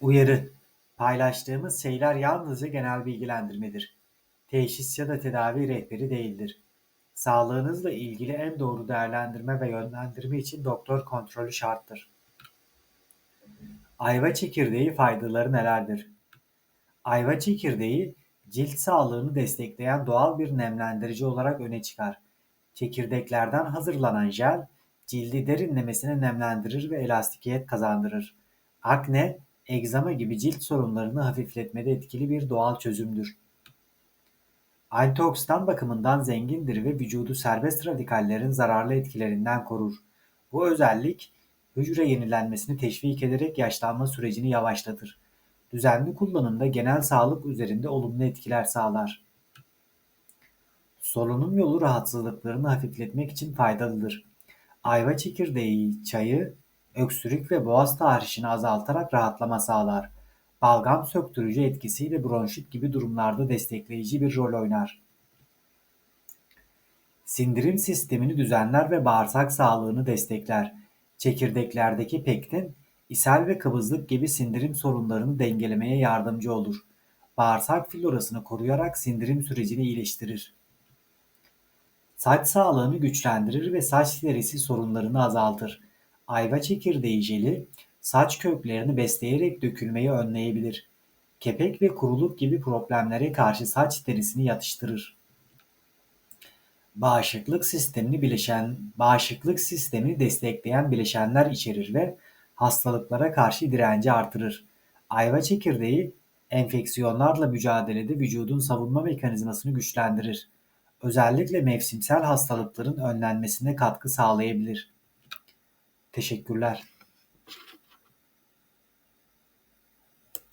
Uyarı: Paylaştığımız şeyler yalnızca genel bilgilendirmedir. Teşhis ya da tedavi rehberi değildir. Sağlığınızla ilgili en doğru değerlendirme ve yönlendirme için doktor kontrolü şarttır. Ayva çekirdeği faydaları nelerdir? Ayva çekirdeği cilt sağlığını destekleyen doğal bir nemlendirici olarak öne çıkar. Çekirdeklerden hazırlanan jel cildi derinlemesine nemlendirir ve elastikiyet kazandırır. Akne, egzama gibi cilt sorunlarını hafifletmede etkili bir doğal çözümdür. Antioksidan bakımından zengindir ve vücudu serbest radikallerin zararlı etkilerinden korur. Bu özellik hücre yenilenmesini teşvik ederek yaşlanma sürecini yavaşlatır. Düzenli kullanımda genel sağlık üzerinde olumlu etkiler sağlar. Solunum yolu rahatsızlıklarını hafifletmek için faydalıdır. Ayva çekirdeği çayı öksürük ve boğaz tahrişini azaltarak rahatlama sağlar. Balgam söktürücü etkisiyle bronşit gibi durumlarda destekleyici bir rol oynar. Sindirim sistemini düzenler ve bağırsak sağlığını destekler. Çekirdeklerdeki pektin, ishal ve kabızlık gibi sindirim sorunlarını dengelemeye yardımcı olur. Bağırsak florasını koruyarak sindirim sürecini iyileştirir. Saç sağlığını güçlendirir ve saç derisi sorunlarını azaltır. Ayva çekirdeği jeli saç köklerini besleyerek dökülmeyi önleyebilir. Kepek ve kuruluk gibi problemlere karşı saç derisini yatıştırır. Bağışıklık sistemini bileşen bağışıklık sistemini destekleyen bileşenler içerir ve hastalıklara karşı direnci artırır. Ayva çekirdeği enfeksiyonlarla mücadelede vücudun savunma mekanizmasını güçlendirir. Özellikle mevsimsel hastalıkların önlenmesine katkı sağlayabilir. Teşekkürler.